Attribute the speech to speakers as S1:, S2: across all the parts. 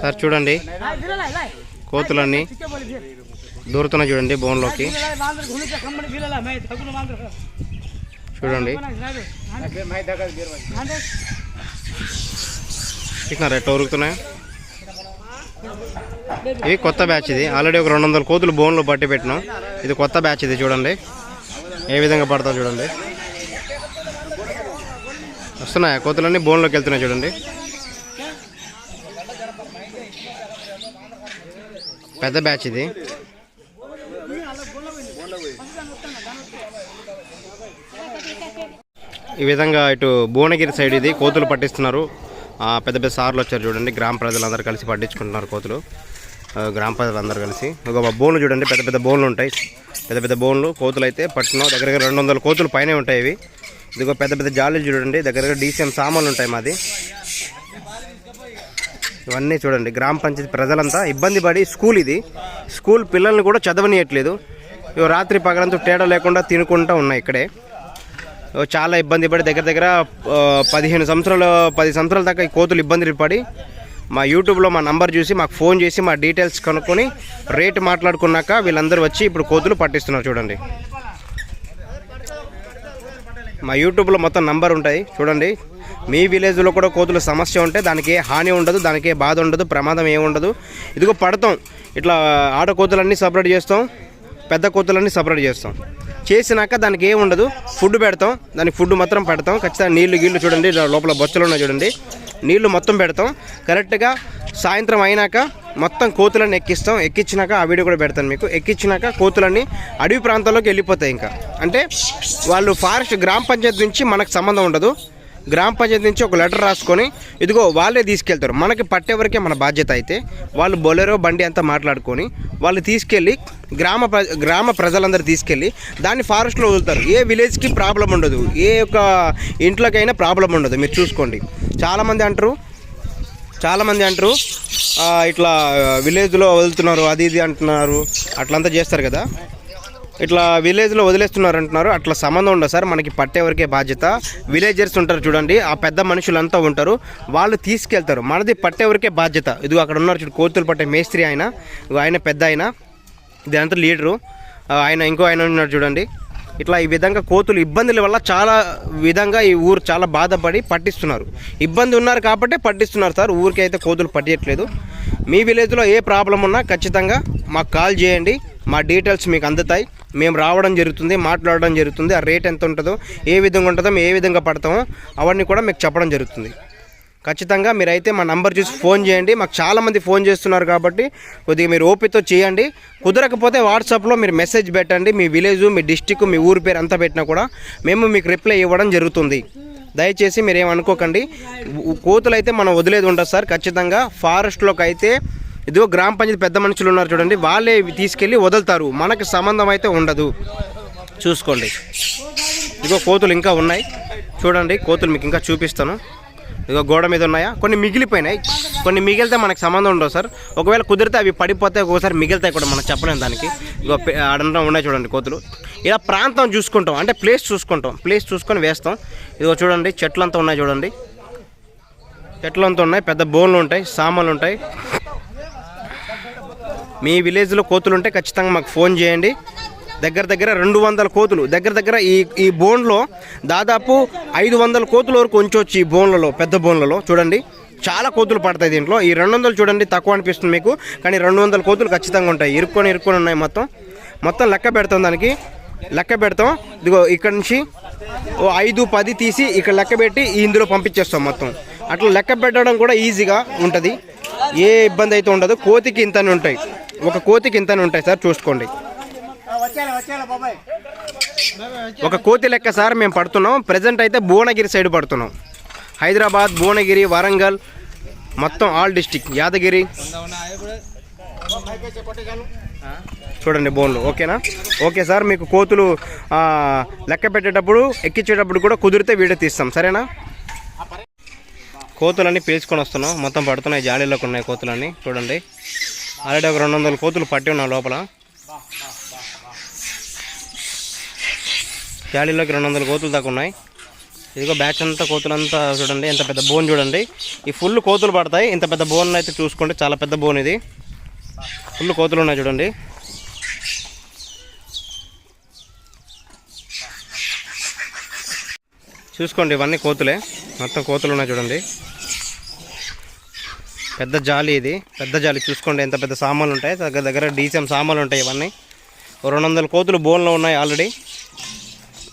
S1: Sir చూడండి. కోతులన్నీ దూరుతున్నాయి చూడండి బోన్లోకి. చూడండి. చూసినారా ఎట్లా ఉరుకుతున్నాయి? ఇది కొత్త బ్యాచ్ ఇది. ఆల్రెడీ ఒక రెండు వందల కోతులు బోన్లో పట్టి పెట్టినాం. ఇది కొత్త బ్యాచ్ ఇది చూడండి. ఏ విధంగా పడతావు చూడండి. వస్తున్నాయా? కోతులన్నీ బోన్లోకి వెళ్తున్నాయి చూడండి. పెద్ద బ్యాచ్ ఇది. ఈ విధంగా ఇటు భువనగిరి సైడ్ ఇది కోతులు పట్టిస్తున్నారు. పెద్ద పెద్ద సార్లు వచ్చారు చూడండి. గ్రామ ప్రజలందరూ కలిసి పట్టించుకుంటున్నారు కోతులు. గ్రామ ప్రజలందరూ కలిసి. ఒక బోన్లు చూడండి. పెద్ద పెద్ద బోన్లు ఉంటాయి. పెద్ద పెద్ద బోన్లు కోతులు అయితే పట్టినాం దగ్గర దగ్గర రెండు వందల కోతులు పైనే ఉంటాయి ఇవి. ఇదిగో పెద్ద పెద్ద జాలీలు చూడండి. దగ్గర దగ్గర డీసీఎం సామాన్లు ఉంటాయి మాది. ఇవన్నీ చూడండి. గ్రామ పంచాయతీ ప్రజలంతా ఇబ్బంది పడి స్కూల్ ఇది. స్కూల్ పిల్లల్ని కూడా చదవనీయట్లేదు. ఇవి రాత్రి పగలంతా తేడా లేకుండా తినుకుంటూ ఉన్నాయి ఇక్కడే. చాలా ఇబ్బంది పడి దగ్గర దగ్గర పదిహేను సంవత్సరాలు పది సంవత్సరాల దాకా ఈ కోతులు ఇబ్బందులు పడి మా యూట్యూబ్లో మా నంబర్ చూసి మాకు ఫోన్ చేసి మా డీటెయిల్స్ కనుక్కొని రేట్ మాట్లాడుకున్నాక వీళ్ళందరూ వచ్చి ఇప్పుడు కోతులు పట్టిస్తున్నారు చూడండి. మా యూట్యూబ్లో మొత్తం నంబర్ ఉంటాయి. చూడండి. మీ విలేజ్లో కూడా కోతుల సమస్య ఉంటే దానికి ఏ హాని ఉండదు దానికి బాధ ఉండదు ప్రమాదం ఏముండదు ఉండదు. ఇదిగో పడతాం. ఇట్లా ఆడ కోతులన్నీ సపరేట్ చేస్తాం పెద్ద కోతులన్నీ సపరేట్ చేస్తాం. చేసినాక దానికి ఏమి ఉండదు. ఫుడ్ పెడతాం. దానికి ఫుడ్ మాత్రం పెడతాం. ఖచ్చితంగా నీళ్ళు గీళ్ళు చూడండి లోపల బొచ్చలు ఉన్నాయి చూడండి. నీళ్ళు మొత్తం పెడతాం. కరెక్ట్గా సాయంత్రం అయినాక మొత్తం కోతులను ఎక్కిస్తాం. ఎక్కించినాక ఆ వీడియో కూడా పెడతాను మీకు. ఎక్కించినాక కోతులన్నీ అడవి ప్రాంతాల్లోకి వెళ్ళిపోతాయి ఇంకా. అంటే వాళ్ళు ఫారెస్ట్ గ్రామ పంచాయతీ నుంచి మనకు సంబంధం ఉండదు. గ్రామ పంచాయతీ నుంచి ఒక లెటర్ రాసుకొని ఇదిగో వాళ్ళే తీసుకెళ్తారు. మనకి పట్టేవరకే మన బాధ్యత అయితే వాళ్ళు బొలెరో బండి అంతా మాట్లాడుకొని వాళ్ళు తీసుకెళ్ళి గ్రామ గ్రామ ప్రజలందరూ తీసుకెళ్ళి దాన్ని ఫారెస్ట్లో వదులుతారు. ఏ విలేజ్కి ప్రాబ్లం ఉండదు. ఏ యొక్క ఇంట్లోకైనా ప్రాబ్లం ఉండదు. మీరు చూసుకోండి. చాలామంది అంటారు చాలామంది అంటారు ఇట్లా విలేజ్లో వదులుతున్నారు అది ఇది అంటున్నారు. అట్లంతా చేస్తారు కదా. ఇట్లా విలేజ్లో వదిలేస్తున్నారు అంటున్నారు అట్లా సంబంధం ఉండదు సార్. మనకి పట్టేవరకే బాధ్యత. విలేజర్స్ ఉంటారు చూడండి. ఆ పెద్ద మనుషులంతా ఉంటారు. వాళ్ళు తీసుకెళ్తారు. మనది పట్టేవరకే బాధ్యత. ఇది అక్కడ ఉన్నారు చూడు కోతులు పట్టే మేస్త్రి ఆయన. ఆయన పెద్ద ఆయన. ఇదంతా లీడరు. ఆయన ఇంకో ఆయన ఉన్నారు చూడండి. ఇట్లా ఈ విధంగా కోతులు ఇబ్బందుల వల్ల చాలా విధంగా ఈ ఊరు చాలా బాధపడి పట్టిస్తున్నారు. ఇబ్బంది ఉన్నారు కాబట్టి పట్టిస్తున్నారు సార్. ఊరికి అయితే కోతులు పట్టియట్లేదు. మీ విలేజ్లో ఏ ప్రాబ్లం ఉన్నా ఖచ్చితంగా మాకు కాల్ చేయండి. మా డీటెయిల్స్ మీకు అందుతాయి. మేము రావడం జరుగుతుంది మాట్లాడడం జరుగుతుంది ఆ రేట్ ఎంత ఉంటుందో ఏ విధంగా ఉంటుందో మేము ఏ విధంగా పడతామో అవన్నీ కూడా మీకు చెప్పడం జరుగుతుంది. ఖచ్చితంగా మీరైతే మా నంబర్ చూసి ఫోన్ చేయండి. మాకు చాలామంది ఫోన్ చేస్తున్నారు కాబట్టి కొద్దిగా మీరు ఓపితో చేయండి. కుదరకపోతే వాట్సాప్లో మీరు మెసేజ్ పెట్టండి. మీ విలేజ్ మీ డిస్టిక్ మీ ఊరి పేరు అంతా పెట్టినా కూడా మేము మీకు రిప్లై ఇవ్వడం జరుగుతుంది. దయచేసి మీరేమనుకోకండి కోతులైతే కోతులు అయితే మనం వదిలేదు ఉండదు సార్. ఖచ్చితంగా ఫారెస్ట్లోకి అయితే ఇదిగో గ్రామ పంచాయతీ పెద్ద మనుషులు ఉన్నారు చూడండి వాళ్ళే తీసుకెళ్ళి వదులుతారు. మనకి సంబంధం అయితే ఉండదు. చూసుకోండి. ఇదిగో కోతులు ఇంకా ఉన్నాయి. చూడండి కోతులు మీకు ఇంకా చూపిస్తాను. ఇదిగో గోడ మీద ఉన్నాయా? కొన్ని మిగిలిపోయినాయి. కొన్ని మిగిలితే మనకు సంబంధం ఉండవు సార్. ఒకవేళ కుదిరితే అవి పడిపోతే ఒక్కోసారి మిగిలితే కూడా మనం చెప్పలేము దానికి. ఇగో పె- ఉన్నాయి చూడండి కోతులు. ఇలా ప్రాంతం చూసుకుంటాం. అంటే ప్లేస్ చూసుకుంటాం. ప్లేస్ చూసుకొని వేస్తాం. ఇదిగో చూడండి చెట్లంతా ఉన్నాయి చూడండి. చెట్లంతా ఉన్నాయి. పెద్ద బోన్లు ఉంటాయి సామాన్లు ఉంటాయి. మీ విలేజ్లో కోతులు ఉంటే ఖచ్చితంగా మాకు ఫోన్ చేయండి. దగ్గర దగ్గర రెండు వందల కోతులు. దగ్గర దగ్గర ఈ ఈ బోన్లో దాదాపు ఐదు వందల కోతుల వరకు ఉంచవచ్చు ఈ బోన్లలో పెద్ద బోన్లలో. చూడండి చాలా కోతులు పడతాయి దీంట్లో. ఈ రెండు వందలు చూడండి తక్కువ అనిపిస్తుంది మీకు. కానీ రెండు వందల కోతులు ఖచ్చితంగా ఉంటాయి. ఇరుక్కొని ఇరుక్కొని ఉన్నాయి మొత్తం. మొత్తం లెక్క పెడతాం దానికి. లెక్క పెడతాం. ఇదిగో ఇక్కడ నుంచి ఓ ఐదు పది తీసి ఇక్కడ లెక్క పెట్టి ఇందులో పంపించేస్తాం మొత్తం. అట్లా లెక్క పెట్టడం కూడా ఈజీగా ఉంటుంది. ఏ ఇబ్బంది అయితే ఉండదు. కోతికి ఇంతనే ఉంటాయి. ఒక కోతికి ఇంతనే ఉంటాయి సార్ చూసుకోండి. ఒక కోతి లెక్క సార్ మేము పడుతున్నాం. ప్రజెంట్ అయితే భువనగిరి సైడ్ పడుతున్నాం. హైదరాబాద్ భువనగిరి వరంగల్ మొత్తం ఆల్ డిస్టిక్ యాదగిరి. చూడండి బోన్లు ఓకేనా? ఓకే సార్ మీకు కోతులు లెక్క పెట్టేటప్పుడు ఎక్కించేటప్పుడు కూడా కుదిరితే వీడియో తీస్తాం సరేనా? కోతులన్నీ పీల్చుకొని వస్తున్నాం. మొత్తం పడుతున్నాయి జాలీలోకి ఉన్నాయి కోతులన్నీ. చూడండి. ఆల్రెడీ ఒక రెండు వందల కోతులు పట్టి ఉన్నాయి లోపల. జాలీలోకి రెండు వందల కోతులు దాకా ఉన్నాయి. ఇదిగో బ్యాచ్ అంతా కోతులంతా చూడండి ఎంత పెద్ద బోన్ చూడండి. ఈ ఫుల్ కోతులు పడతాయి. ఇంత పెద్ద బోన్ అయితే చూసుకోండి చాలా పెద్ద బోన్ ఇది. ఫుల్ కోతులు ఉన్నాయి చూడండి. చూసుకోండి ఇవన్నీ కోతులే. మొత్తం కోతులు ఉన్నాయి చూడండి. పెద్ద జాలి ఇది. పెద్ద జాలి. చూసుకోండి ఎంత పెద్ద సామాన్లు ఉంటాయి. దగ్గర దగ్గర డీసీఎం సామాన్లు ఉంటాయి ఇవన్నీ. రెండు వందల కోతులు బోన్లో ఉన్నాయి ఆల్రెడీ.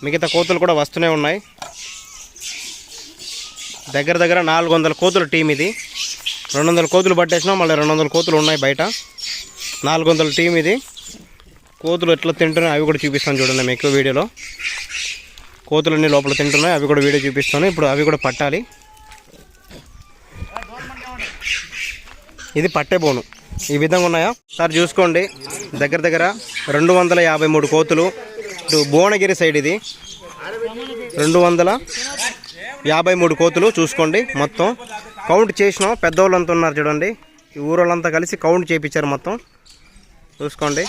S1: మిగతా కోతులు కూడా వస్తూనే ఉన్నాయి. దగ్గర దగ్గర నాలుగు వందల కోతుల టీం ఇది. రెండు వందల కోతులు పట్టేసినాం మళ్ళీ రెండు వందల కోతులు ఉన్నాయి బయట. నాలుగు వందల టీం ఇది. కోతులు ఎట్లా తింటున్నాయి అవి కూడా చూపిస్తాను చూడండి మీకు వీడియోలో. కోతులన్నీ లోపల తింటున్నాయి అవి కూడా వీడియో చూపిస్తాను. ఇప్పుడు అవి కూడా పట్టాలి. ఇది పట్టే బోను. ఈ విధంగా ఉన్నాయా? సార్ చూసుకోండి. దగ్గర దగ్గర రెండు వందల యాభై మూడు కోతులు. ఇటు భువనగిరి సైడ్ ఇది. రెండు వందల యాభై మూడు కోతులు చూసుకోండి మొత్తం. కౌంట్ చేసినాం. పెద్దవాళ్ళంతా ఉన్నారు చూడండి. ఈ ఊరోళ్ళంతా కలిసి కౌంట్ చేయించారు మొత్తం. చూసుకోండి.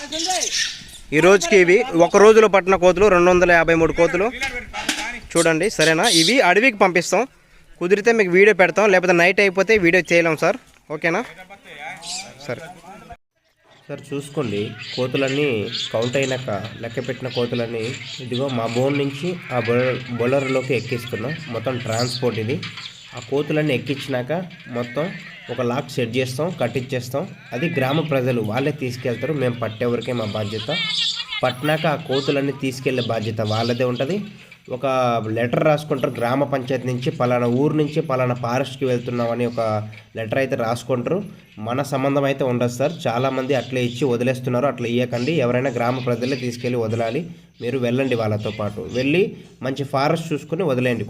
S1: ఈ రోజుకి ఇవి ఒక రోజులో పట్టిన కోతులు రెండు వందల యాభై మూడు కోతులు. చూడండి సరేనా? ఇవి అడవికి పంపిస్తాం. కుదిరితే మీకు వీడియో పెడతాం. లేకపోతే నైట్ అయిపోతే వీడియో చేయలేం సార్. ఓకేనా? సరే. సార్ చూసుకోండి. కోతులన్నీ కౌంట్ అయినాక లెక్క పెట్టిన కోతులన్నీ ఇదిగో మా బోన్ నుంచి ఆ బొలర్ బొలర్లోకి ఎక్కిస్తున్నాం. మొత్తం ట్రాన్స్పోర్ట్ ఇది. ఆ కోతులన్నీ ఎక్కించినాక మొత్తం ఒక లాక్ సెట్ చేస్తాం కట్టించేస్తాం అది గ్రామ ప్రజలు వాళ్ళే తీసుకెళ్తారు. మేము పట్టేవరకే మా బాధ్యత. పట్టినాక ఆ కోతులన్నీ తీసుకెళ్ళే బాధ్యత వాళ్ళదే ఉంటుంది. ఒక లెటర్ రాసుకుంటారు గ్రామ పంచాయతీ నుంచి పలానా ఊరు నుంచి పలానా ఫారెస్ట్కి వెళ్తున్నామని ఒక లెటర్ అయితే రాసుకుంటారు. మన సంబంధం అయితే ఉండదు సార్. చాలామంది అట్లే ఇచ్చి వదిలేస్తున్నారు. అట్లా ఇవ్వకండి ఎవరైనా గ్రామ ప్రజలే తీసుకెళ్ళి వదలాలి. మీరు వెళ్ళండి వాళ్ళతో పాటు. వెళ్ళి మంచి ఫారెస్ట్ చూసుకొని వదిలేయండి.